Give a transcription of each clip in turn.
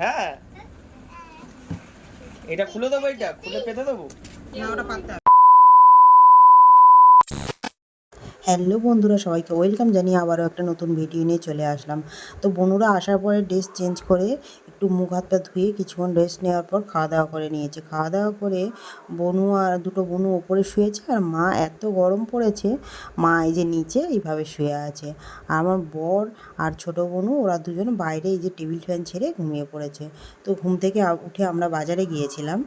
হ্যাঁ। এটা খুলে দেবো এটা খুলে পেতে দেবো? না ওটা পাততে হবে। হ্যালো বন্ধুরা, সবাইকে ওয়েলকাম জানিয়ে আবারও একটা নতুন ভিডিও নিয়ে চলে আসলাম। তো বনুরা আসার পরে ড্রেস চেঞ্জ করে একটু মুখ হাত পা ধুয়ে কিছুক্ষণ রেস্ট নেওয়ার পর খাওয়া দাওয়া করে নিয়েছে। খাওয়া দাওয়া করে বনু আর দুটো বনু ওপরে শুয়েছে আর মা এত গরম পড়েছে, মা এই যে নিচে এইভাবে শুয়ে আছে। আর আমার বর আর ছোট বনু, ওরা দুজন বাইরে এই যে টেবিল ফ্যান ছেড়ে ঘুমিয়ে পড়েছে। তো ঘুম থেকে উঠে আমরা বাজারে গিয়েছিলাম।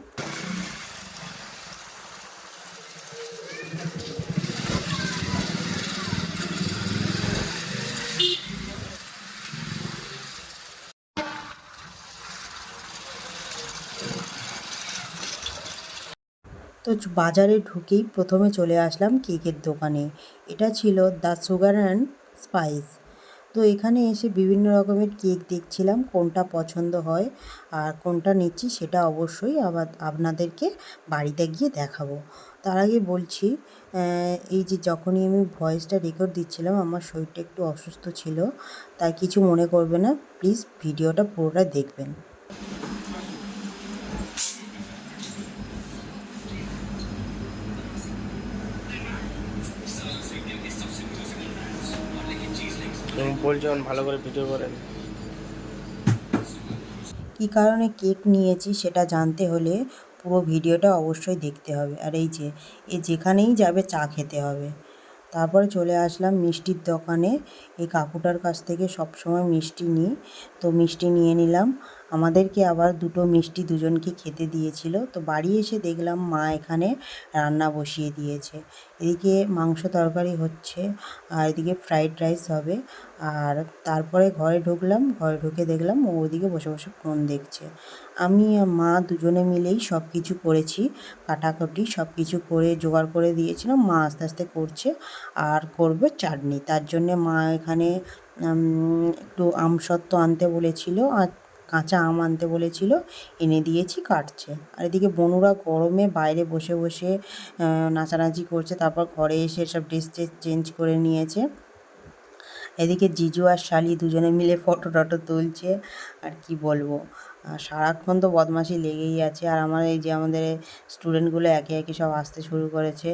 বাজারে ঢুকেই প্রথমে চলে আসলাম কেকের দোকানে। এটা ছিল দ্য সুগার অ্যান্ড স্পাইস। তো এখানে এসে বিভিন্ন রকমের কেক দেখছিলাম, কোনটা পছন্দ হয় আর কোনটা নিচ্ছি সেটা অবশ্যই আবার আপনাদেরকে বাড়িতে গিয়ে দেখাবো। তার আগে বলছি এই যে যখনই আমি ভয়েসটা রেকর্ড দিচ্ছিলাম আমার শরীরটা একটু অসুস্থ ছিল, তাই কিছু মনে করবে না, প্লিজ ভিডিওটা পুরোটা দেখবেন। তুমি বলছো এখন ভালো করে ভিডিও করেন। কী কারণে কেক নিয়েছি সেটা জানতে হলে পুরো ভিডিওটা অবশ্যই দেখতে হবে। আর এই যে, এ যেখানেই যাবে চা খেতে হবে। তারপরে চলে আসলাম মিষ্টির দোকানে। এই কাকুটার কাছ থেকে সব সময় মিষ্টি নিই। তো মিষ্টি নিয়ে নিলাম। আমাদেরকে আবার দুটো মিষ্টি দুজনকে খেতে দিয়েছিল। তো বাড়ি এসে দেখলাম মা এখানে রান্না বসিয়ে দিয়েছে। এদিকে মাংস তরকারি হচ্ছে আর এদিকে ফ্রাইড রাইস হবে। আর তারপরে ঘরে ঢুকলাম, ঘরে ঢুকে দেখলাম ও ওদিকে বসে বসে ফোন দেখছে। আমি মা দুজনে মিলেই সব কিছু করেছি, কাটাকুটি সব কিছু করে জোগাড় করে দিয়েছিলাম। মা আস্তে আস্তে করছে আর করবে চাটনি। তার জন্যে মা এখানে একটু আমসত্ত্ব আনতে বলেছিল। আর কাঁচা আম আনতে বলেছিল, এনে দিয়েছি কাটছে। আর এদিকে বনুরা গরমে বাইরে বসে বসে নাচানাচি করছে, তারপর ঘরে এসে সব ড্রেস চেঞ্জ করে নিয়েছে। এদিকে জিজু আর শালি দুজনে মিলে ফটো টটো তুলছে, আর কি বলব। সারাক্ষণ তো বদমাশি লেগেই আছে, আর আমার এই যে আমাদের স্টুডেন্টগুলো একে একে সব আসতে শুরু করেছে।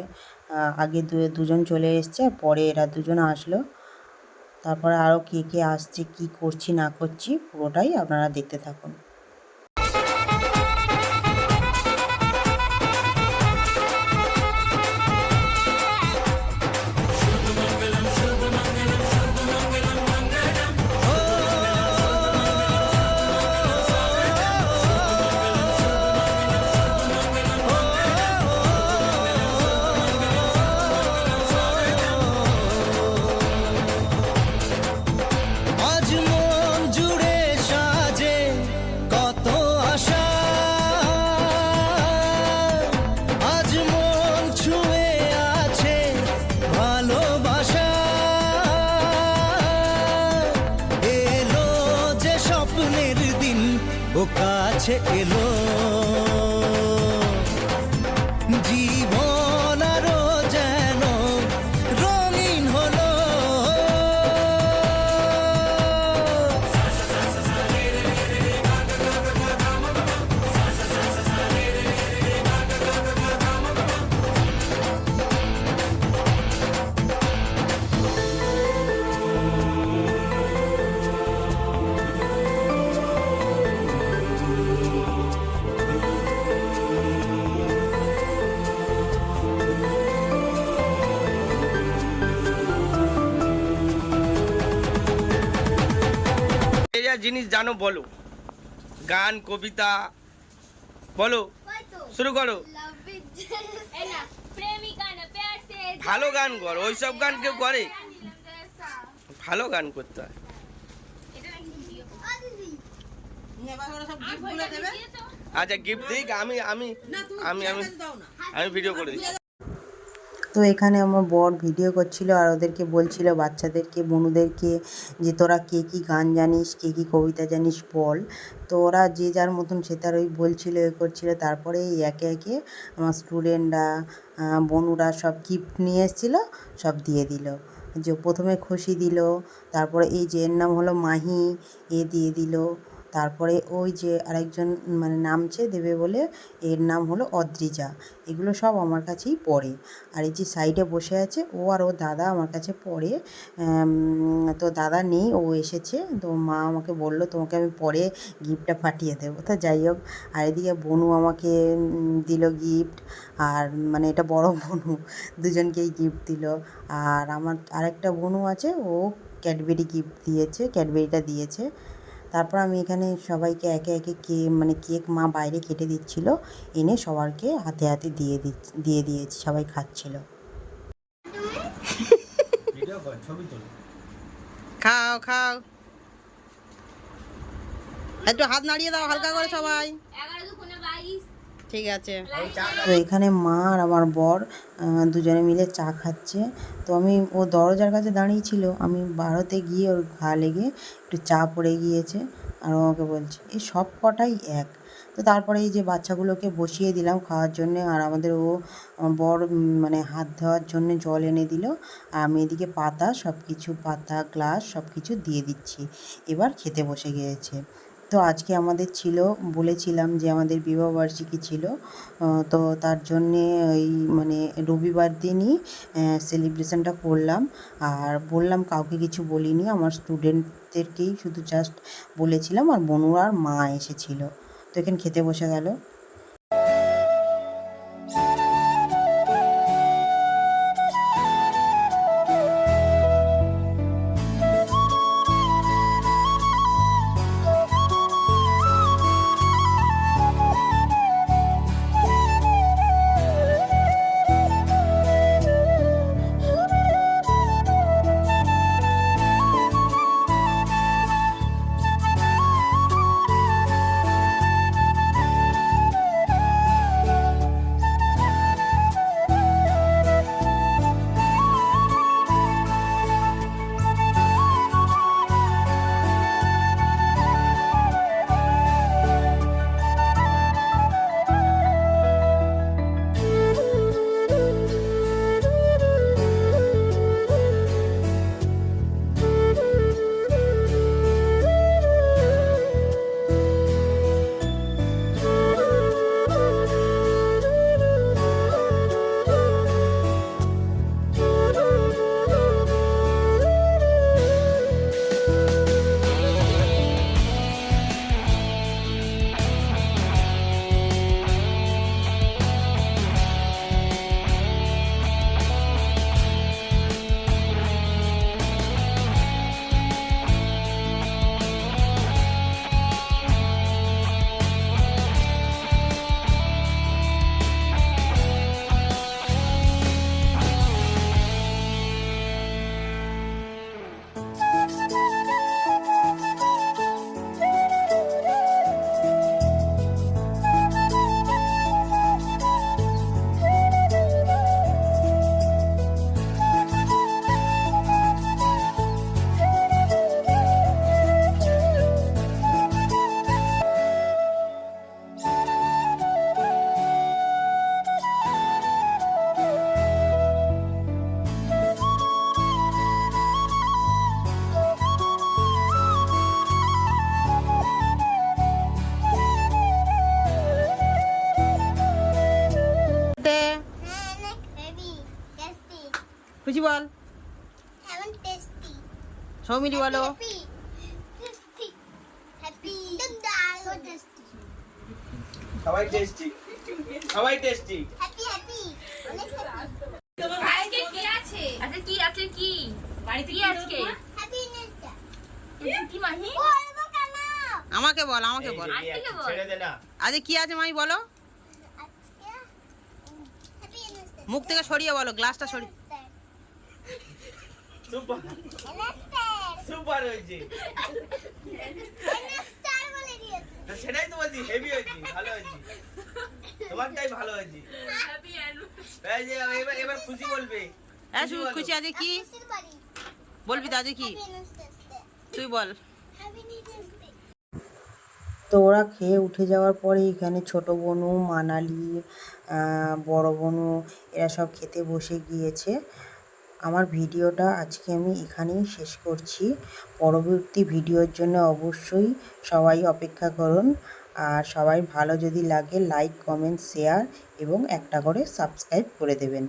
আগে দুজন চলে এসছে, পরে এরা দুজন আসলো। তারপরে আরও কে কে আসছে কি করছি না করছি পুরোটাই আপনারা দেখতে থাকুন। ও কাছে এলো। জিনিস জানো বলো। গান কবিতা বলো। শুরু করো। ভালো গান কর ওইসব গান কেউ করে? ভালো গান করতে হয়। আচ্ছা গিফট দিক আমি আমি আমি আমি আমি ভিডিও করে দিচ্ছি। তো এখানে আমার বর ভিডিও করছিল আর ওদেরকে বলছিল বাচ্চাদেরকে, বনুদেরকে যে তোরা কে কী গান জানিস, কে কী কবিতা জানিস বল। তো ওরা যে যার মতন সে তার ওই বলছিল, এ করছিল। তারপরে এই একে একে আমার স্টুডেন্টরা বনুরা সব গিফট নিয়ে এসেছিল, সব দিয়ে দিল। যে প্রথমে খুশি দিল, তারপরে এই যে এর নাম হলো মাহি, এ দিয়ে দিল। তারপরে ওই যে আরেকজন মানে নামছে দেবে বলে, এর নাম হলো অদ্রিজা। এগুলো সব আমার কাছেই পড়ে। আর এই যে সাইডে বসে আছে, ও আর ও দাদা আমার কাছে পড়ে। তো দাদা নেই, ও এসেছে। তো মা আমাকে বলল, তোমাকে আমি পরে গিফটটা পাঠিয়ে দেবো। তো যাই হোক, আর এদিকে বনু আমাকে দিল গিফট। আর মানে এটা বড় বনু, দুজনকেই গিফট দিল। আর আমার আরেকটা বনু আছে, ও ক্যাডবেরি গিফট দিয়েছে, ক্যাডবেরিটা দিয়েছে। তারপর আমি এখানে সবাইকে একে একে কে মানে কেক মা বাইরে কেটে দিচ্ছিল। এনে সবারকে হাতে হাতে দিয়ে দিচ্ছি দিয়ে দিয়েছি সবাই খাচ্ছিল। খাও খাও। একটু হাত নাড়িয়ে দাও হালকা করে সবাই। ঠিক আছে। তো এখানে মা আর আমার বর দুজনে মিলে চা খাচ্ছে। তো আমি, ও দরজার কাছে দাঁড়িয়ে ছিল। আমি বারোতে গিয়ে ওর ঘা লেগে একটু চা পড়ে গিয়েছে। আর আমাকে বলছে এই সব কটাই এক। তো তারপরে এই যে বাচ্চাগুলোকে বসিয়ে দিলাম খাওয়ার জন্য। আর আমাদের ও বর মানে হাত ধোয়ার জন্য জল এনে দিল। আর আমি এদিকে পাতা সব কিছু পাতা, গ্লাস সব কিছু দিয়ে দিচ্ছি। এবার খেতে বসে গিয়েছে। তো আজকে আমাদের ছিল, বলেছিলাম যে আমাদের বিবাহবার্ষিকী ছিল তো তার জন্যে ওই মানে রবিবার দিনই সেলিব্রেশনটা করলাম। আর বললাম কাউকে কিছু বলিনি, আমার স্টুডেন্টদেরকেই শুধু জাস্ট বলেছিলাম, আর বনু আর মা এসেছিল। তো এখানে খেতে বসে গেল। খুশি বল। সৌমিলি বলো। Happy tasty happy so tasty সবাই টেস্টি সবাই টেস্টি হ্যাপি হ্যাপি আজকে কি আছে? কি আছে কি? বাড়িতে কি আজকে? হ্যাপি কি মাহি? বলব কেন আমাকে বল আমাকে বল। আজ থেকে বল। ছেড়ে দে না। আজকে কি আছে মাই বলো? মুখ থেকে সরিয়ে বলো গ্লাসটা সরিয়ে। সুপার। সুপার হয়েছে। নেস্টার বলে দিয়েছে। তো সেটাই তো বলছি হেভি হয়েছে ভালো হয়েছে। তোমারটাই ভালো হয়েছে। হ্যাপি এই যে এবার এবার খুশি বলবে। হ্যাঁ খুশি আছে কি? বলবি তো কি? তুই বল। তো ওরা খেয়ে উঠে যাওয়ার পরে এখানে ছোট বনু মানালি আহ, বড় বনু এরা সব খেতে বসে গিয়েছে। আমার ভিডিওটা আজকে আমি এখানেই শেষ করছি। পরবর্তী ভিডিওর জন্য অবশ্যই সবাই অপেক্ষা করুন। আর সবাই ভালো যদি লাগে লাইক কমেন্ট শেয়ার এবং একটা করে সাবস্ক্রাইব করে দেবেন।